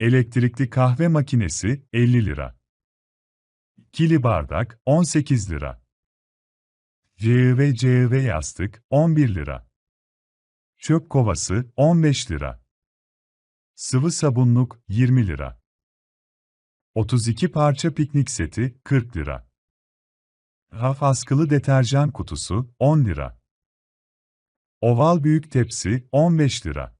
Elektrikli kahve makinesi 50 lira. Kili bardak 18 lira. CV CV yastık 11 lira. Çöp kovası 15 lira. Sıvı sabunluk 20 lira. 32 parça piknik seti 40 lira. Raf askılı deterjan kutusu 10 lira. Oval büyük tepsi 15 lira.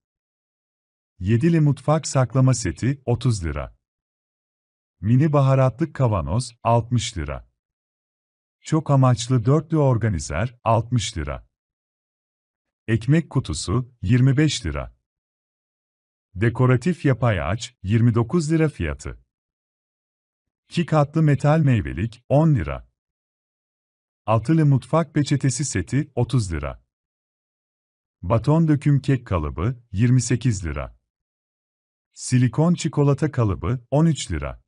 Yedili mutfak saklama seti 30 lira. Mini baharatlık kavanoz 60 lira. Çok amaçlı dörtlü organizer 60 lira. Ekmek kutusu 25 lira. Dekoratif yapay ağaç 29 lira fiyatı. 2 katlı metal meyvelik 10 lira. Altılı mutfak peçetesi seti 30 lira. Baton döküm kek kalıbı 28 lira. Silikon çikolata kalıbı 13 lira.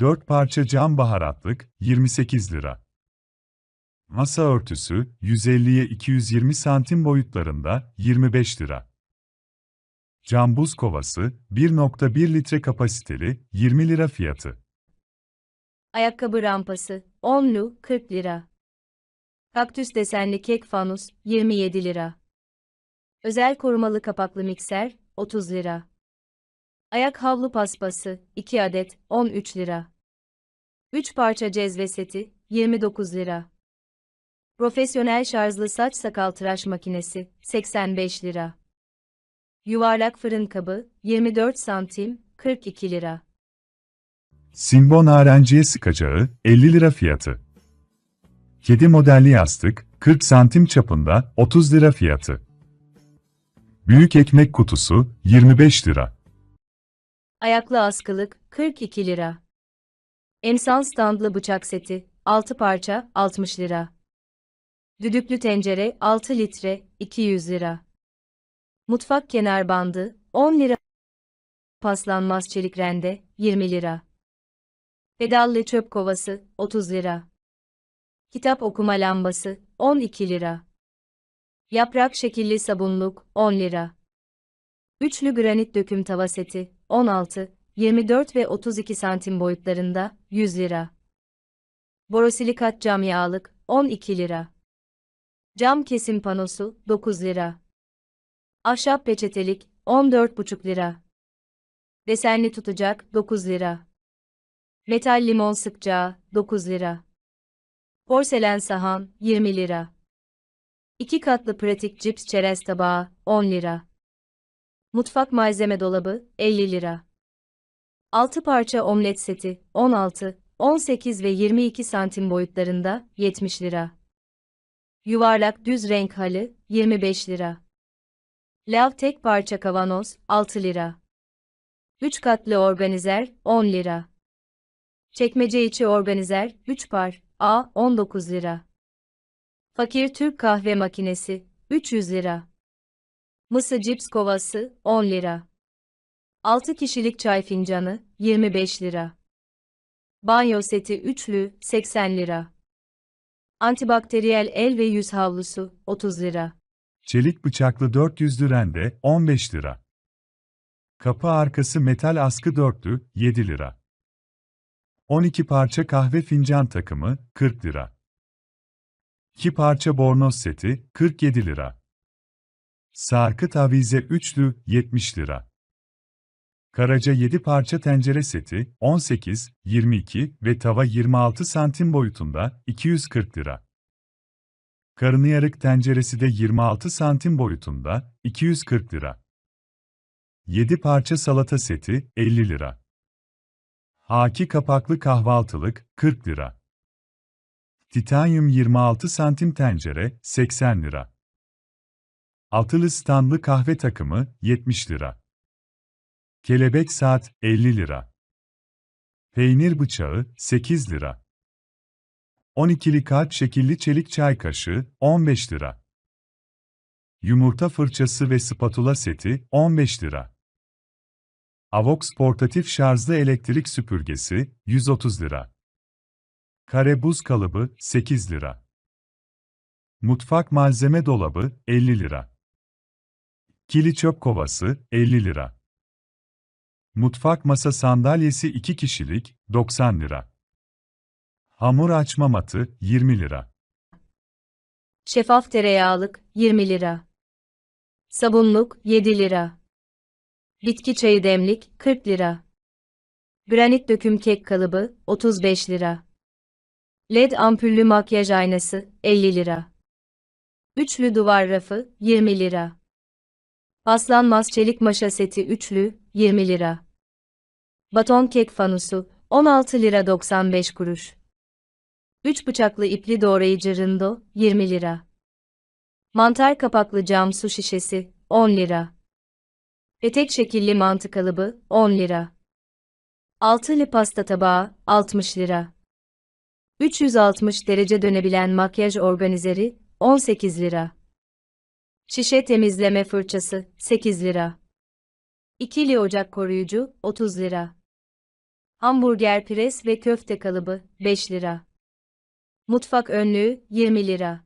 4 parça cam baharatlık 28 lira. Masa örtüsü 150'ye 220 santim boyutlarında 25 lira. Cam buz kovası 1.1 litre kapasiteli 20 lira fiyatı. Ayakkabı rampası, 10'lu, 40 lira. Kaktüs desenli kek fanus, 27 lira. Özel korumalı kapaklı mikser, 30 lira. Ayak havlu paspası, 2 adet, 13 lira. 3 parça cezve seti, 29 lira. Profesyonel şarjlı saç sakal tıraş makinesi, 85 lira. Yuvarlak fırın kabı, 24 santim, 42 lira. Simbo narenciye sıkacağı 50 lira fiyatı. Kedi modelli yastık 40 santim çapında 30 lira fiyatı. Büyük ekmek kutusu 25 lira. Ayaklı askılık 42 lira. Emsan standlı bıçak seti 6 parça 60 lira. Düdüklü tencere 6 litre 200 lira. Mutfak kenar bandı 10 lira. Paslanmaz çelik rende 20 lira. Pedallı çöp kovası 30 lira. Kitap okuma lambası 12 lira. Yaprak şekilli sabunluk 10 lira. Üçlü granit döküm tava seti 16, 24 ve 32 santim boyutlarında 100 lira. Borosilikat cam yağlık 12 lira. Cam kesim panosu 9 lira. Ahşap peçetelik 14,5 lira. Desenli tutacak 9 lira. Metal limon sıkacağı 9 lira. Porselen sahan 20 lira. 2 katlı pratik cips çerez tabağı 10 lira. Mutfak malzeme dolabı 50 lira. 6 parça omlet seti 16, 18 ve 22 santim boyutlarında 70 lira. Yuvarlak düz renk halı 25 lira. Lav tek parça kavanoz 6 lira. 3 katlı organizer 10 lira. Çekmece içi organizer 3 par A 19 lira. Fakir Türk kahve makinesi 300 lira. Mısır cips kovası 10 lira. 6 kişilik çay fincanı 25 lira. Banyo seti üçlü 80 lira. Antibakteriyel el ve yüz havlusu 30 lira. Çelik bıçaklı 400 rende 15 lira. Kapı arkası metal askı dörtlü 7 lira. 12 parça kahve fincan takımı 40 lira. 2 parça bornoz seti 47 lira. Sarkıt avize üçlü 70 lira. Karaca 7 parça tencere seti 18, 22 ve tava 26 santim boyutunda 240 lira. Karnıyarık tenceresi de 26 santim boyutunda 240 lira. 7 parça salata seti 50 lira. Haki kapaklı kahvaltılık 40 lira. Titanyum 26 santim tencere 80 lira. Altılı standlı kahve takımı 70 lira. Kelebek saat 50 lira. Peynir bıçağı 8 lira. 12'li kalp şekilli çelik çay kaşığı 15 lira. Yumurta fırçası ve spatula seti 15 lira. Avox portatif şarjlı elektrik süpürgesi 130 lira. Kare buz kalıbı 8 lira. Mutfak malzeme dolabı 50 lira. Kili çöp kovası 50 lira. Mutfak masa sandalyesi 2 kişilik, 90 lira. Hamur açma matı, 20 lira. Şeffaf tereyağlık 20 lira. Sabunluk 7 lira. Bitki çayı demlik 40 lira. Granit döküm kek kalıbı 35 lira. LED ampullü makyaj aynası 50 lira. Üçlü duvar rafı 20 lira. Paslanmaz çelik maşa seti üçlü 20 lira. Baton kek fanusu 16 lira 95 kuruş. 3 bıçaklı ipli doğrayıcı rındo 20 lira. Mantar kapaklı cam su şişesi 10 lira. Petek şekilli mantı kalıbı 10 lira. Altılı pasta tabağı 60 lira. 360 derece dönebilen makyaj organizeri 18 lira. Şişe temizleme fırçası 8 lira. İkili ocak koruyucu 30 lira. Hamburger pres ve köfte kalıbı 5 lira. Mutfak önlüğü 20 lira.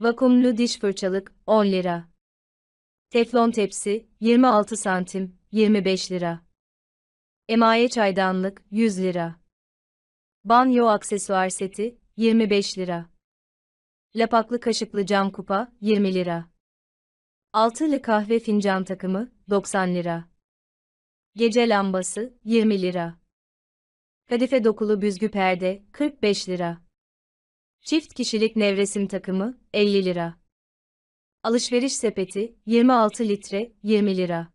Vakumlu diş fırçalık 10 lira. Teflon tepsi 26 santim 25 lira. Emaye çaydanlık 100 lira. Banyo aksesuar seti 25 lira. Lapaklı kaşıklı cam kupa 20 lira. Altılı kahve fincan takımı 90 lira. Gece lambası 20 lira. Kadife dokulu büzgü perde 45 lira. Çift kişilik nevresim takımı 50 lira. Alışveriş sepeti 26 litre 20 lira.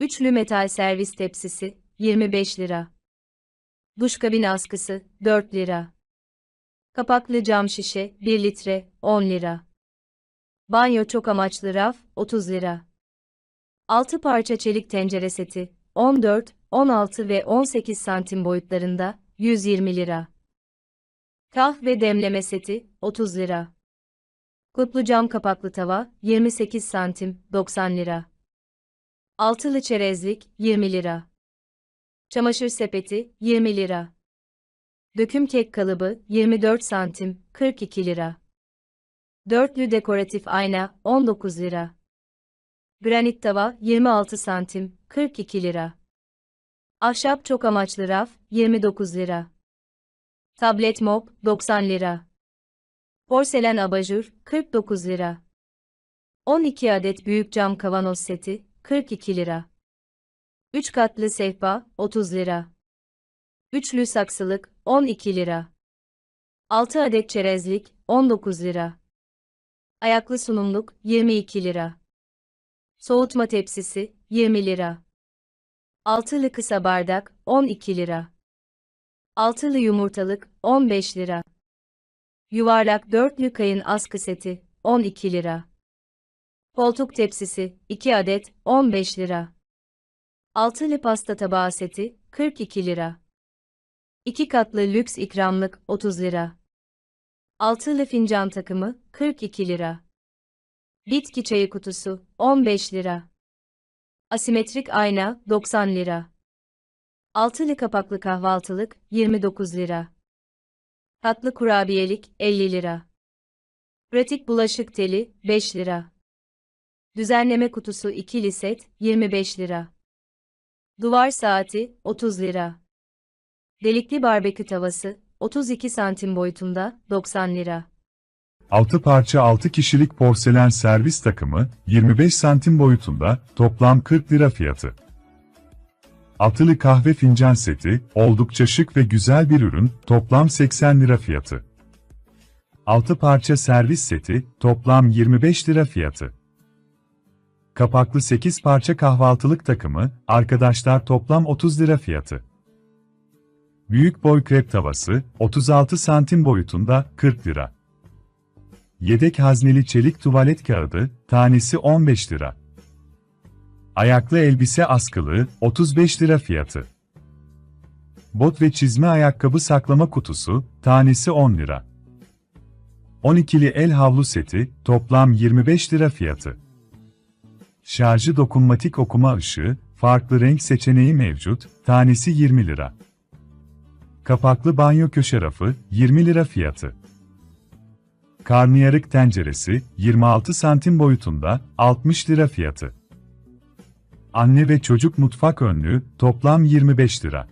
Üçlü metal servis tepsisi 25 lira. Duşkabin askısı 4 lira. Kapaklı cam şişe 1 litre 10 lira. Banyo çok amaçlı raf 30 lira. 6 parça çelik tencere seti 14, 16 ve 18 santim boyutlarında 120 lira. Kahve demleme seti 30 lira. Kutlu cam kapaklı tava 28 santim 90 lira. Altılı çerezlik 20 lira. Çamaşır sepeti 20 lira. Döküm kek kalıbı 24 santim 42 lira. Dörtlü dekoratif ayna 19 lira. Granit tava 26 santim 42 lira. Ahşap çok amaçlı raf 29 lira. Tablet mop 90 lira. Porselen abajur 49 lira. 12 adet büyük cam kavanoz seti 42 lira. 3 katlı sehpa 30 lira. Üçlü saksılık 12 lira. 6 adet çerezlik 19 lira. Ayaklı sunumluk 22 lira. Soğutma tepsisi 20 lira. Altılı kısa bardak 12 lira. Altılı yumurtalık 15 lira. Yuvarlak dörtlü kayın askı seti 12 lira. Koltuk tepsisi 2 adet 15 lira. Altılı pasta tabağı seti 42 lira. 2 katlı lüks ikramlık 30 lira. Altılı fincan takımı 42 lira. Bitki çayı kutusu 15 lira. Asimetrik ayna 90 lira. Altılı kapaklı kahvaltılık 29 lira. Tatlı kurabiyelik 50 lira. Pratik bulaşık teli 5 lira. Düzenleme kutusu ikili set 25 lira. Duvar saati 30 lira. Delikli barbekü tavası 32 santim boyutunda 90 lira. 6 parça 6 kişilik porselen servis takımı, 25 santim boyutunda, toplam 40 lira fiyatı. Altılı kahve fincan seti, oldukça şık ve güzel bir ürün, toplam 80 lira fiyatı. 6 parça servis seti, toplam 25 lira fiyatı. Kapaklı 8 parça kahvaltılık takımı, arkadaşlar toplam 30 lira fiyatı. Büyük boy krep tavası, 36 santim boyutunda, 40 lira. Yedek hazneli çelik tuvalet kağıdı, tanesi 15 lira. Ayaklı elbise askılı, 35 lira fiyatı. Bot ve çizme ayakkabı saklama kutusu, tanesi 10 lira. 12'li el havlu seti, toplam 25 lira fiyatı. Şarjı dokunmatik okuma ışığı, farklı renk seçeneği mevcut, tanesi 20 lira. Kapaklı banyo köşe rafı, 20 lira fiyatı. Karnıyarık tenceresi, 26 santim boyutunda, 60 lira fiyatı. Anne ve çocuk mutfak önlüğü, toplam 25 lira.